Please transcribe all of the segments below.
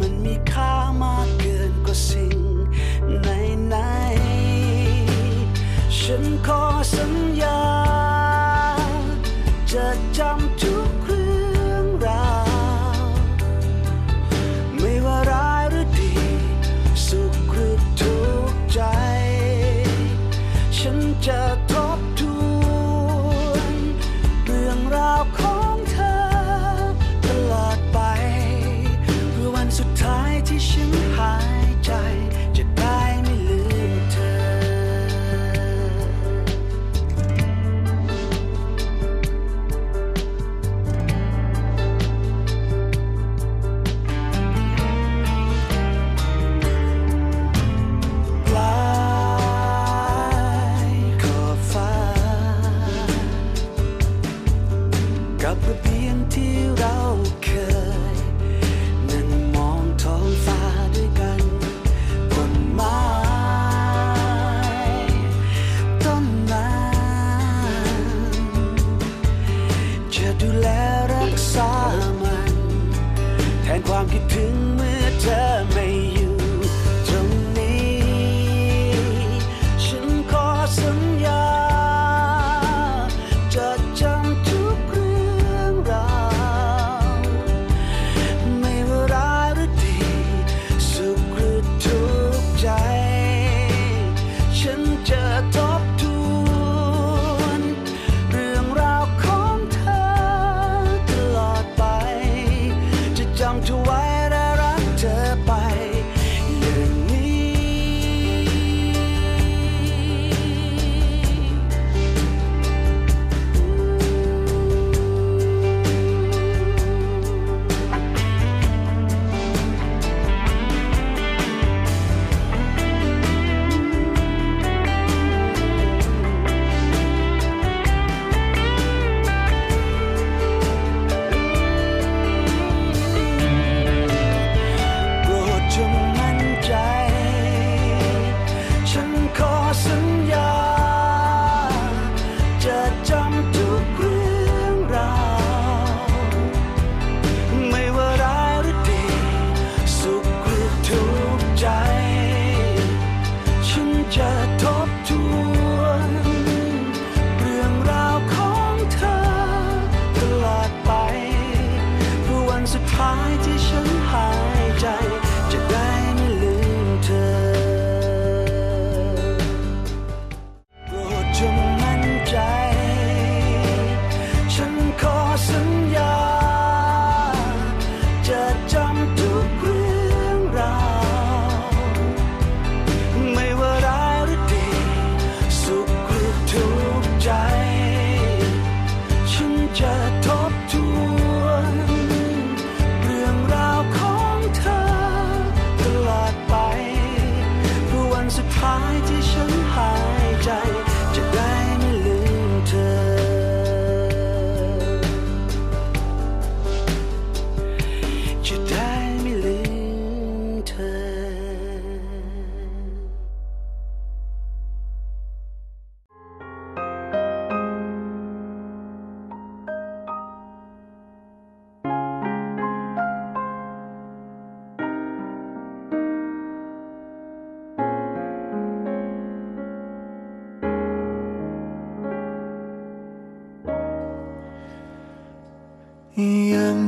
มันมีค่ามากเกินกว่าสิ่งไหนๆฉันขอสัญญาจะจ ความคิดถึงเมื่อเธอไม่อยู่ตรงนี้ ฉันขอสัญญาจะจำทุกเรื่องราวไม่ว่าร้ายหรือดี สุขหรือทุกข์ใจ ฉันจะ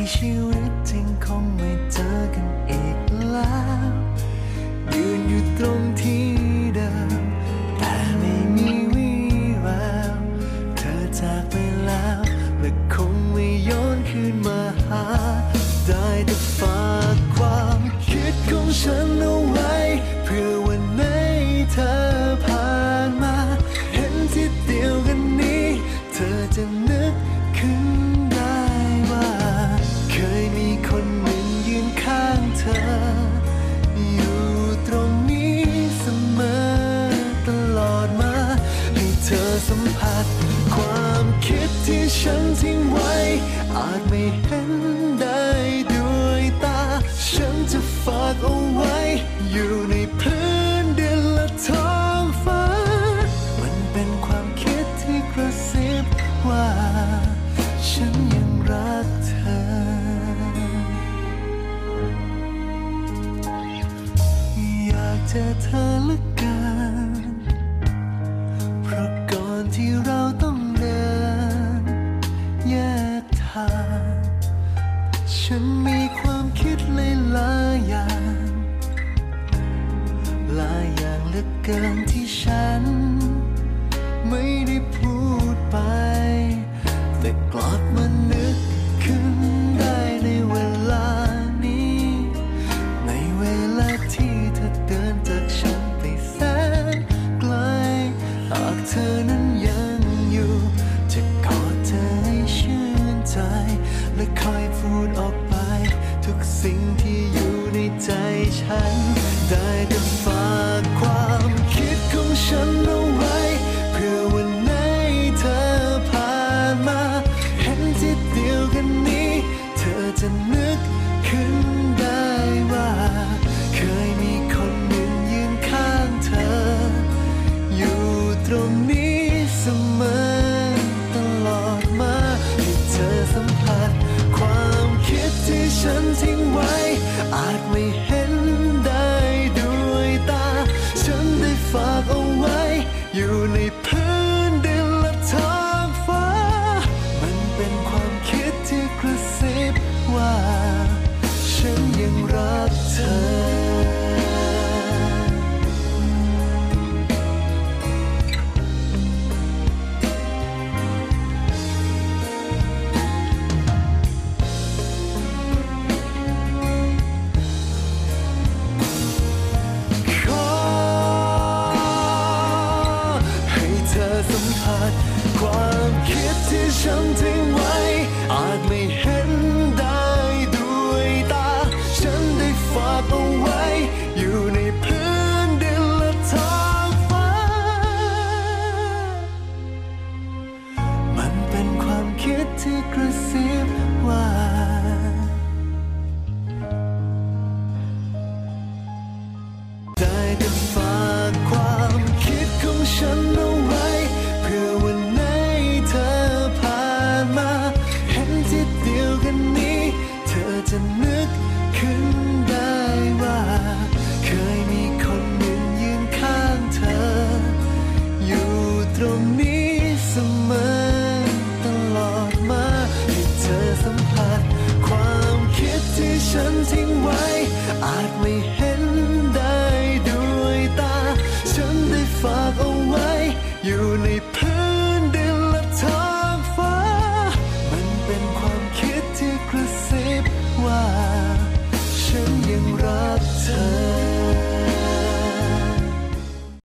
ในชีวิตจริงคงไม่เจอกันอีกแล้ว ยืนอยู่ตรงที่ สัมผัส ความคิดที่ฉันทิ้งไว้ อาจไม่เห็นได้ด้วยตา ฉันจะฝากเอาไว้ อยู่ในพื้นดินและท้องฟ้า มันเป็นความคิดที่กระซิบว่า ฉันยังรักเธอ อยากจะเธอละกัน อ